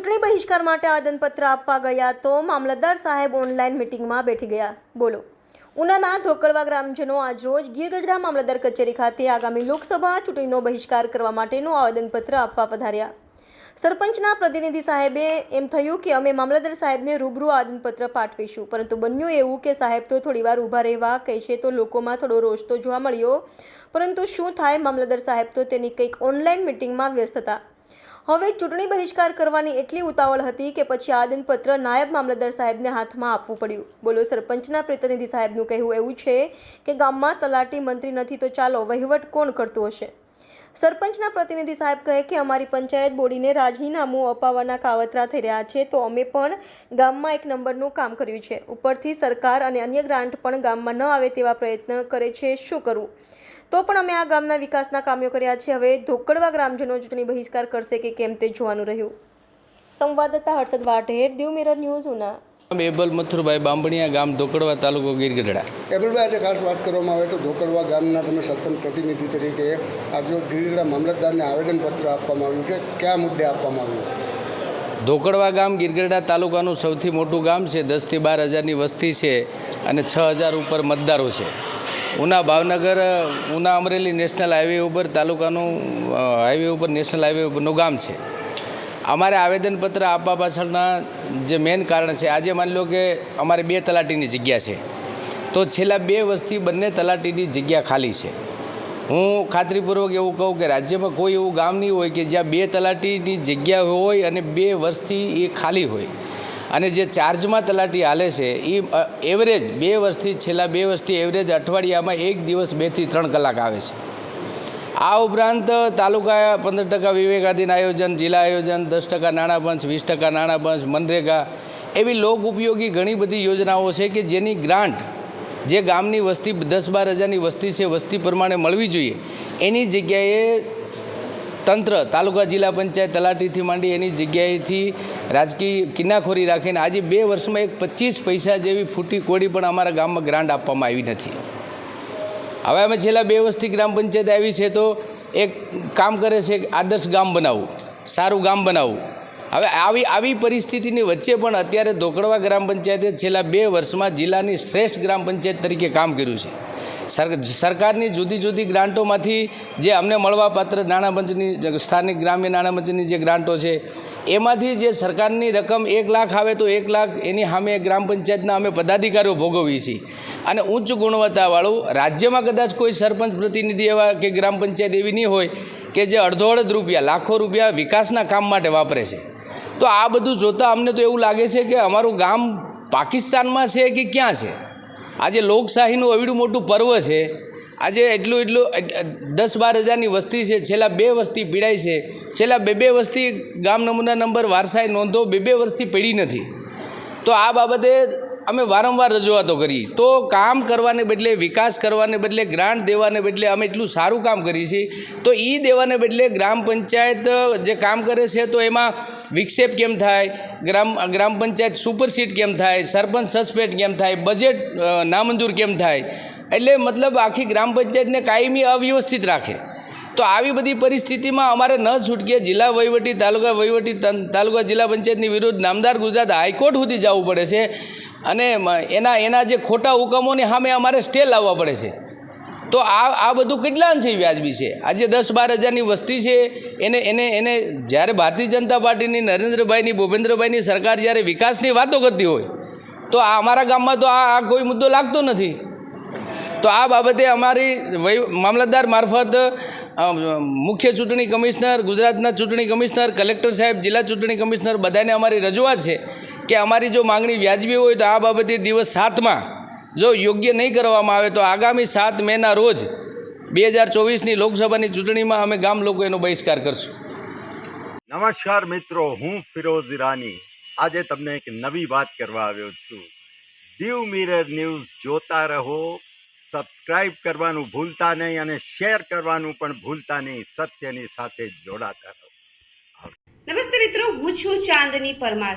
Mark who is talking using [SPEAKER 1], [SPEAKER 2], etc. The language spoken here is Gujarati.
[SPEAKER 1] ચૂંટણી બહિષ્કાર માટે આવેદનપત્ર આપવા ગયા તો મામલતદાર સાહેબ ઓનલાઈન મિટિંગમાં બેઠી ગયા. બોલો. ઉનાના ધોકળવા ગ્રામજનો આજરોજ ગીરગઢડા મામલતદાર કચેરી ખાતે આગામી લોકસભા ચૂંટણીનો બહિષ્કાર કરવા માટેનું આવેદનપત્ર આપવા પધાર્યા. સરપંચના પ્રતિનિધિ સાહેબે એમ થયું કે અમે મામલતદાર સાહેબને રૂબરૂ આવેદનપત્ર પાઠવીશું, પરંતુ બન્યું એવું કે સાહેબ તો થોડીવાર ઊભા રહેવા કહેશે તો લોકોમાં થોડો રોષ તો જોવા મળ્યો. પરંતુ શું થાય, મામલતદાર સાહેબ તો તેની કંઈક ઓનલાઈન મિટિંગમાં વ્યસ્ત હતા. હવે ચૂંટણી બહિષ્કાર કરવાની એટલી ઉતાવળ હતી કે પછી આવેદનપત્ર નાયબ મામલતદાર સાહેબને હાથમાં આપવું પડ્યું. બોલો, સરપંચના પ્રતિનિધિ સાહેબનું કહેવું એવું છે કે ગામમાં તલાટી મંત્રી નથી તો ચાલો વહીવટ કોણ કરતું હશે? સરપંચના પ્રતિનિધિ સાહેબ કહે કે અમારી પંચાયત બોડીને રાજીનામું અપાવવાના કાવતરા થઈ રહ્યા છે તો અમે પણ ગામમાં એક નંબરનું કામ કર્યું છે. ઉપરથી સરકાર અને અન્ય ગ્રાન્ટ પણ ગામમાં ન આવે તેવા પ્રયત્ન કરે છે. શું કરવું? તો પણ અમે આ ગામના વિકાસના કામ્યો કર્યા છે. હવે ધોકડવા ગ્રામજનો ચૂંટણી બહિષ્કાર કરશે કે કેમ તે જોવાનું રહ્યું. સંવાદદાતા હર્ષદ વાઢેર દીવ મિરર ન્યૂઝ ઉના.
[SPEAKER 2] બેબલ મથુરભાઈ બાંભણિયા ગામ ધોકડવા તાલુકો ગીરગઢડા
[SPEAKER 3] એબલભાઈ આજે ખાસ વાત કરવામાં આવે તો ધોકડવા ગામના તમે સરપંચ પ્રતિનિધિ તરીકે આજે ગીરગઢડા મામલતદારને આવેદનપત્ર આપવામાં આવ્યું છે. કયા મુદ્દે આપવામાં આવ્યું
[SPEAKER 2] ધોકડવા ગામ ગીરગઢડા તાલુકાનું સૌથી મોટું ગામ છે. દસથી બાર હજારની વસ્તી છે અને છ હજાર ઉપર મતદારો છે. ઉના ભાવનગર, ઉના અમરેલી નેશનલ હાઈવે ઉપર, તાલુકાનું હાઇવે ઉપર, નેશનલ હાઈવે ઉપરનું ગામ છે. અમારે આવેદનપત્ર આપવા પાછળના જે મેઇન કારણ છે, આજે માની લો કે અમારે બે તલાટીની જગ્યા છે. તો છેલ્લા બે વર્ષથી બંને તલાટીની જગ્યા ખાલી છે. હું ખાતરીપૂર્વક એવું કહું કે રાજ્યમાં કોઈ એવું ગામ નહીં હોય કે જ્યાં બે તલાટીની જગ્યા હોય અને બે વર્ષથી એ ખાલી હોય. અને જે ચાર્જમાં તલાટી હાલે છે એ એવરેજ બે વર્ષથી, છેલ્લા બે વર્ષથી એવરેજ અઠવાડિયામાં એક દિવસ બેથી ત્રણ કલાક આવે છે. આ ઉપરાંત તાલુકા પંદર ટકા વિવેકાધીન આયોજન, જિલ્લા આયોજન, દસ ટકા નાણાં પંચ, વીસ ટકા નાણાં પંચ, મનરેગા એવી લોક ઉપયોગી ઘણી બધી યોજનાઓ છે કે જેની ગ્રાન્ટ જે ગામની વસ્તી દસ બાર હજારની વસ્તી છે, વસ્તી પ્રમાણે મળવી જોઈએ. એની જગ્યાએ તંત્ર તાલુકા જિલ્લા પંચાયત તલાટીથી માંડી એની જગ્યાએથી રાજકીય કિન્નાખોરી રાખીને આજે બે વર્ષમાં એક પચીસ પૈસા જેવી ફૂટી કોડી પણ અમારા ગામમાં ગ્રાન્ટ આપવામાં આવી નથી. હવે અમે છેલ્લા બે વર્ષથી ગ્રામ પંચાયત આવી છે તો એક કામ કરે છે આદર્શ ગામ બનાવવું, સારું ગામ બનાવવું. હવે આવી આવી પરિસ્થિતિની વચ્ચે પણ અત્યારે ધોકડવા ગ્રામ પંચાયતે છેલ્લા બે વર્ષમાં જિલ્લાની શ્રેષ્ઠ ગ્રામ પંચાયત તરીકે કામ કર્યું છે. સરકારની જુદી જુદી ગ્રાન્ટોમાંથી જે અમને મળવાપાત્ર નાણાં પંચની સ્થાનિક ગ્રામ્ય નાણાપંચની જે ગ્રાન્ટો છે, એમાંથી જે સરકારની રકમ એક લાખ આવે તો એક લાખ એની સામે ગ્રામ પંચાયતના અમે પદાધિકારીઓ ભોગવીએ છીએ. અને ઉચ્ચ ગુણવત્તાવાળું, રાજ્યમાં કદાચ કોઈ સરપંચ, પ્રતિનિધિ એવા કે ગ્રામ પંચાયત એવી નહીં હોય કે જે અડધો અડધ રૂપિયા, લાખો રૂપિયા વિકાસના કામ માટે વાપરે છે. તો આ બધું જોતાં અમને તો એવું લાગે છે કે અમારું ગામ પાકિસ્તાનમાં છે કે ક્યાં છે? આજે લોકશાહીનું એવડું મોટું પર્વ છે. આજે એટલું એટલું દસ બાર હજારની વસ્તી છે. છેલ્લા બે વસ્તી પીડાય છે. છેલ્લા બે બે વસ્તી ગામ નમૂના નંબર વારસાઈ નોંધો બે બે વર્ષથી પીડી નથી. તો આ બાબતે અમે વારંવાર રજૂઆતો કરી. તો કામ કરવાને બદલે, વિકાસ કરવાને બદલે, ગ્રાન્ટ દેવાને બદલે અમે એટલું સારું કામ કરીએ છીએ. તો એ દેવાને બદલે ગ્રામ પંચાયત જે કામ કરે છે, તો એમાં વિક્ષેપ કેમ થાય? ગ્રામ ગ્રામ પંચાયત સુપરસીટ કેમ થાય? સરપંચ સસ્પેન્ડ કેમ થાય? બજેટ નામંજૂર કેમ થાય? એટલે મતલબ આખી ગ્રામ પંચાયતને કાયમી અવ્યવસ્થિત રાખે. તો આવી બધી પરિસ્થિતિમાં અમારે ન છૂટકે જિલ્લા વહીવટી તાલુકા વહીવટી તાલુકા જિલ્લા પંચાયતની વિરુદ્ધ નામદાર ગુજરાત હાઈકોર્ટ સુધી જવું પડે છે. અને એના એના જે ખોટા હુકમોની સામે અમારે સ્ટે લાવવા પડે છે. તો આ આ બધું કેટલા અંશે વ્યાજબી છે? આજે દસ બાર હજારની વસ્તી છે, એને એને એને જ્યારે ભારતીય જનતા પાર્ટીની નરેન્દ્રભાઈની, ભૂપેન્દ્રભાઈની સરકાર જ્યારે વિકાસની વાતો કરતી હોય, તો આ અમારા ગામમાં તો આ કોઈ મુદ્દો લાગતો નથી. તો આ બાબતે અમારી મામલતદાર મારફત મુખ્ય ચૂંટણી કમિશનર, ગુજરાતના ચૂંટણી કમિશનર, કલેક્ટર સાહેબ, જિલ્લા ચૂંટણી કમિશનર બધાને અમારી રજૂઆત છે. કે અમારી જો માંગણી વ્યાજબી હોય તો આ બાબતે દિવસ સાતમાં જો યોગ્ય નહીં કરવામાં આવે તો આગામી સાત મેના રોજ બે હજાર ચોવીસની લોકસભાની ચૂંટણીમાં અમે ગામ લોકો એનો બહિષ્કાર કરશું.
[SPEAKER 4] નમસ્કાર મિત્રો હું ફિરોઝ ઈરાની. આજે તમને એક નવી વાત કરવા આવ્યો છું. દીવ મિરર ન્યૂઝ જોતા રહો સબસ્ક્રાઇબ કરવાનું ભૂલતા નહીં અને શેર કરવાનું પણ ભૂલતા નહીં સત્યની સાથે જોડાતા રહો.
[SPEAKER 5] નમસ્તે મિત્રો હું છું ચાંદની પરમાર.